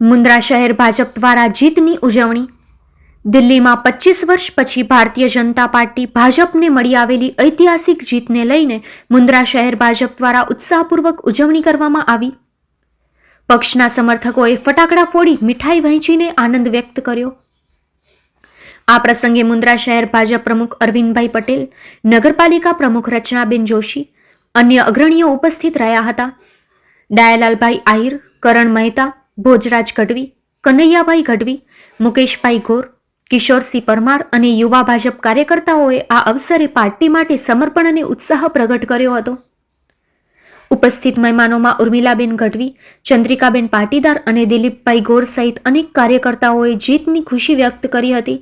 મુન્દ્રા શહેર ભાજપ દ્વારા જીતની ઉજવણી. દિલ્હીમાં પચીસ વર્ષ પછી ભારતીય જનતા પાર્ટી ભાજપને મળી આવેલી ઐતિહાસિક જીતને લઈને મુન્દ્રા શહેર ભાજપ દ્વારા ઉત્સાહપૂર્વક ઉજવણી કરવામાં આવી. પક્ષના સમર્થકોએ ફટાકડા ફોડી મીઠાઈ વહેંચીને આનંદ વ્યક્ત કર્યો. આ પ્રસંગે મુન્દ્રા શહેર ભાજપ પ્રમુખ અરવિંદભાઈ પટેલ, નગરપાલિકા પ્રમુખ રચનાબેન જોશી, અન્ય અગ્રણીઓ ઉપસ્થિત રહ્યા હતા. ડાયાલાલભાઈ આહિર, કરણ મહેતા ભોજરાજ ગઢવી, કનૈયાભાઈ ગઢવી, મુકેશભાઈ ગોર, કિશોરસિંહ પરમાર અને યુવા ભાજપ કાર્યકર્તાઓએ આ અવસરે પાર્ટી માટે સમર્પણ અને ઉત્સાહ પ્રગટ કર્યો હતો. ઉપસ્થિત મહેમાનોમાં ઉર્મિલાબેન ગઢવી, ચંદ્રિકાબેન પાટીદાર અને દિલીપભાઈ ગોર સહિત અનેક કાર્યકર્તાઓએ જીતની ખુશી વ્યક્ત કરી હતી.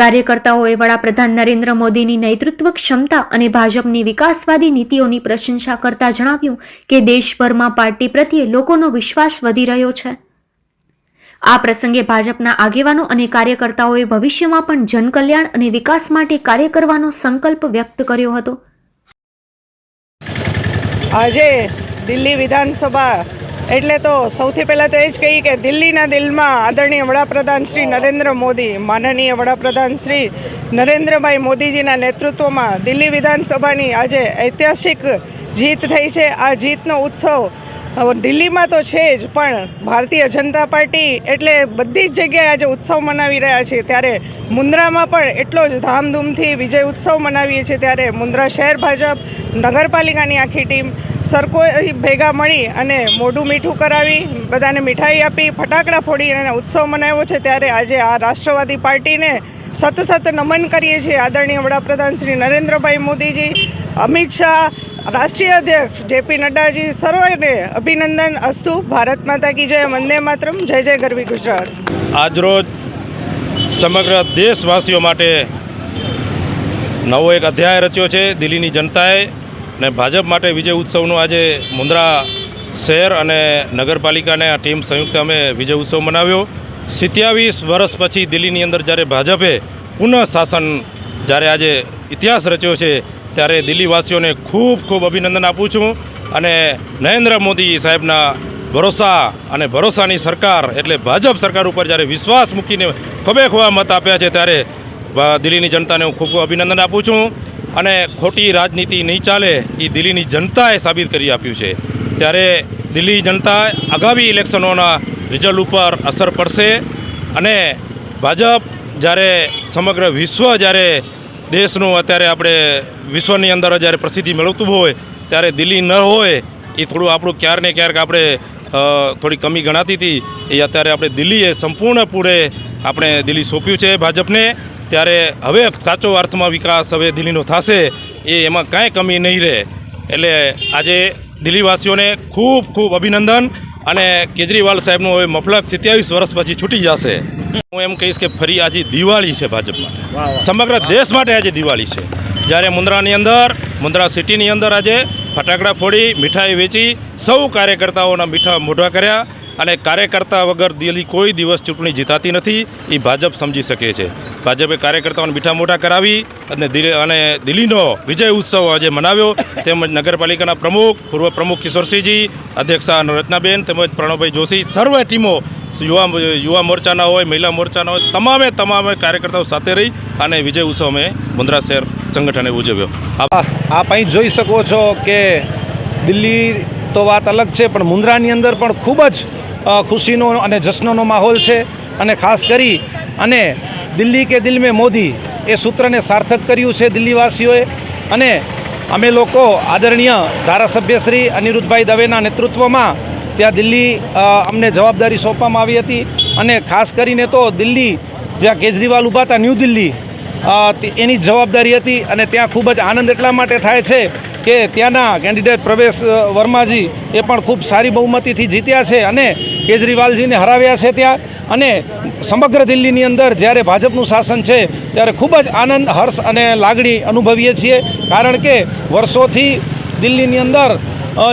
કાર્યકર્તાઓએ વડાપ્રધાન નરેન્દ્ર મોદીની નેતૃત્વ ક્ષમતા અને ભાજપની વિકાસવાદી નીતિઓની પ્રશંસા કરતા જણાવ્યું કે દેશભરમાં પાર્ટી પ્રત્યે લોકોનો વિશ્વાસ વધી રહ્યો છે. આ પ્રસંગે ભાજપના આગેવાનો અને કાર્યકર્તાઓએ ભવિષ્યમાં પણ જનકલ્યાણ અને વિકાસ માટે કાર્ય કરવાનો સંકલ્પ વ્યક્ત કર્યો હતો. આજે દિલ્હી વિધાનસભા એટલે તો સૌથી પહેલાં તો એ જ કહીએ કે દિલ્હીના દિલમાં આદરણીય વડાપ્રધાન શ્રી નરેન્દ્ર મોદી, માનનીય વડાપ્રધાન શ્રી નરેન્દ્રભાઈ મોદીજીના નેતૃત્વમાં દિલ્હી વિધાનસભાની આજે ઐતિહાસિક જીત થઈ છે. આ જીતનો ઉત્સવ હવે દિલ્હીમાં તો છે જ, પણ ભારતીય જનતા પાર્ટી એટલે બધી જ જગ્યાએ આજે ઉત્સવ મનાવી રહ્યા છે. ત્યારે મુન્દ્રામાં પણ એટલો જ ધામધૂમથી વિજય ઉત્સવ મનાવીએ છીએ. ત્યારે મુન્દ્રા શહેર ભાજપ, નગરપાલિકાની આખી ટીમ સરકો ભેગા મળી અને મોઢું મીઠું કરાવી, બધાને મીઠાઈ આપી, ફટાકડા ફોડી અને ઉત્સવ મનાવ્યો છે. ત્યારે આજે આ રાષ્ટ્રવાદી પાર્ટીને સત સત નમન કરીએ છીએ. આદરણીય વડાપ્રધાન શ્રી નરેન્દ્રભાઈ મોદીજી, અમિત શાહ રાષ્ટ્રીય અધ્યક્ષ જેપી નડ્ડાજી સર્વને અભિનંદન અસ્તુ. ભારત માતા કી જય. વંદે માતરમ. જય જય ગરવી ગુજરાત. આજરોજ સમગ્ર દેશવાસીઓ માટે નવો એક અધ્યાય રચ્યો છે દિલ્હીની જનતાએ ને ભાજપ માટે વિજય ઉત્સવનું આજે મુન્દ્રા શહેર અને નગરપાલિકાને આ ટીમ સંયુક્ત અમે વિજય ઉત્સવ મનાવ્યો. સિત્યાવીસ વર્ષ પછી દિલ્હીની અંદર જ્યારે ભાજપે પુનઃ શાસન જ્યારે આજે ઇતિહાસ રચ્યો છે ત્યારે દિલ્હીવાસીઓને ખૂબ ખૂબ અભિનંદન આપું છું અને નરેન્દ્ર મોદી સાહેબના ભરોસા અને ભરોસાની સરકાર એટલે ભાજપ સરકાર ઉપર જ્યારે વિશ્વાસ મૂકીને ખભે ખોવા મત આપ્યા છે ત્યારે દિલ્હીની જનતાને હું ખૂબ ખૂબ અભિનંદન આપું છું અને ખોટી રાજનીતિ નહીં ચાલે એ દિલ્હીની જનતાએ સાબિત કરી આપ્યું છે. ત્યારે દિલ્હી જનતા આગામી ઇલેક્શનોના રિઝલ્ટ ઉપર અસર પડશે અને ભાજપ જ્યારે સમગ્ર વિશ્વ જ્યારે દેશનું અત્યારે આપણે વિશ્વની અંદર જ્યારે પ્રસિદ્ધિ મેળવતું હોય, ત્યારે દિલ્હી ન હોય, એ થોડું આપણું ક્યારને ક્યારેક આપણે થોડી કમી ગણાતી હતી. એ અત્યારે આપણે દિલ્હીએ સંપૂર્ણપૂરે આપણે દિલ્હી સોંપ્યું છે ભાજપને. ત્યારે હવે સાચો અર્થમાં વિકાસ હવે દિલ્હીનો થશે, એ એમાં કાંઈ કમી નહીં રહે. એટલે આજે દિલ્હીવાસીઓને ખૂબ ખૂબ અભિનંદન અને કેજરીવાલ સાહેબનું હવે મફલક સિત્યાવીસ વર્ષ પછી છૂટી જશે. હું એમ કહીશ કે ફરી આજે દિવાળી છે ભાજપ માટે સમગ્ર દેશ માટે આજે દિવાળી છે. જ્યારે મુન્દ્રાની અંદર મુન્દ્રા સિટીની અંદર આજે ફટાકડા ફોડી મીઠાઈ વેચી સૌ કાર્યકર્તાઓના મીઠા મોઢા કર્યા. અને કાર્યકર્તા વગર દિલ્હી કોઈ દિવસ ચૂંટણી જીતાતી નથી એ ભાજપ સમજી શકે છે. ભાજપે કાર્યકર્તાઓને મીઠા મોટા કરાવી અને અને દિલ્હીનો વિજય ઉત્સવ આજે મનાવ્યો. તેમજ નગરપાલિકાના પ્રમુખ, પૂર્વ પ્રમુખ કિશોરસિંહજી, અધ્યક્ષા રચનાબેન તેમજ પ્રણવભાઈ જોશી, સર્વે ટીમો યુવા યુવા મોરચાના હોય, મહિલા મોરચાના હોય, તમામે તમામે કાર્યકર્તાઓ સાથે રહી અને વિજય ઉત્સવ અમે મુન્દ્રા શહેર સંગઠને ઉજવ્યો. આપ અહીં જોઈ શકો છો કે દિલ્હી તો વાત અલગ છે, પણ મુન્દ્રાની અંદર પણ ખૂબ જ ખુશીનો અને જશ્નનો માહોલ છે અને ખાસ કરી અને દિલ્હી કે દિલ મેં મોદી એ સૂત્રને સાર્થક કર્યું છે દિલ્હીવાસીઓએ. અને અમે લોકો આદરણીય ધારાસભ્ય શ્રી અનિરુદ્ધભાઈ દવેના નેતૃત્વમાં ત્યાં દિલ્હી અમને જવાબદારી સોંપવામાં આવી હતી. અને ખાસ કરીને તો દિલ્હી, જ્યાં કેજરીવાલ ઊભા હતા, ન્યૂ દિલ્હી એની જવાબદારી હતી અને ત્યાં ખૂબ જ આનંદ એટલા માટે થાય છે કે ત્યાંના કેન્ડિડેટ પ્રવેશ વર્માજી એ પણ ખૂબ સારી બહુમતીથી જીત્યા છે અને કેજરીવાલજીને હરાવ્યા છે ત્યાં. અને સમગ્ર દિલ્હીની અંદર જ્યારે ભાજપનું શાસન છે, ત્યારે ખૂબ જ આનંદ, હર્ષ અને લાગણી અનુભવીએ છીએ. કારણ કે વર્ષોથી દિલ્હીની અંદર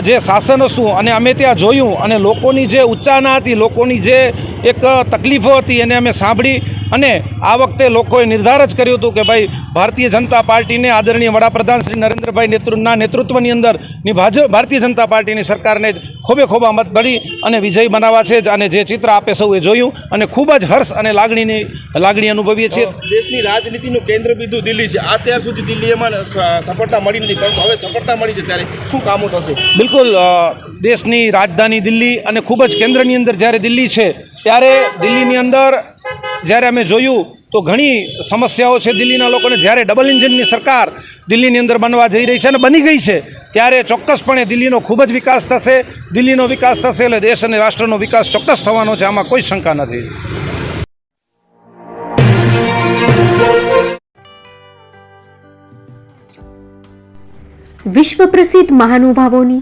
જે શાસન હતું અને અમે ત્યાં જોયું અને લોકોની જે ઉચ્ચાના હતી, લોકોની જે એક તકલીફો હતી એને અમે સાંભળી અને આ વખતે લોકોએ નિર્ધાર જ કર્યું હતું કે ભાઈ ભારતીય જનતા પાર્ટીને આદરણીય વડાપ્રધાન શ્રી નરેન્દ્રભાઈ નેતૃત્વના નેતૃત્વની અંદરની ભાજપ ભારતીય જનતા પાર્ટીની સરકારને ખોબે ખોબા મત ભરી અને વિજય બનાવવા છે જ અને જે ચિત્ર આપે સૌએ જોયું અને ખૂબ જ હર્ષ અને લાગણીની લાગણી અનુભવીએ છીએ. દેશની રાજનીતિનું કેન્દ્ર બિંદુ દિલ્હી છે. અત્યાર સુધી દિલ્હીમાં સફળતા મળી નથી. પરંતુ હવે સફળતા મળી છે ત્યારે શું કામો થશે? બિલકુલ દેશની રાજધાની દિલ્હી અને ખૂબ જ કેન્દ્રની અંદર જ્યારે દિલ્હી છે ત્યારે દિલ્હીની અંદર જ્યારે અમે જોયું, તો ઘણી સમસ્યાઓ છે દિલ્હીના લોકોને. જ્યારે ડબલ ઇન્જિનની સરકાર દિલ્હીની અંદર બનવા જઈ રહી છે અને બની ગઈ છે, ત્યારે ચોક્કસપણે દિલ્હીનો ખૂબ જ વિકાસ થશે. દિલ્હીનો વિકાસ થશે એટલે દેશ અને રાષ્ટ્રનો વિકાસ ચોક્કસ થવાનો છે, આમાં કોઈ શંકા નથી. વિશ્વ પ્રસિદ્ધ મહાનુભાવોની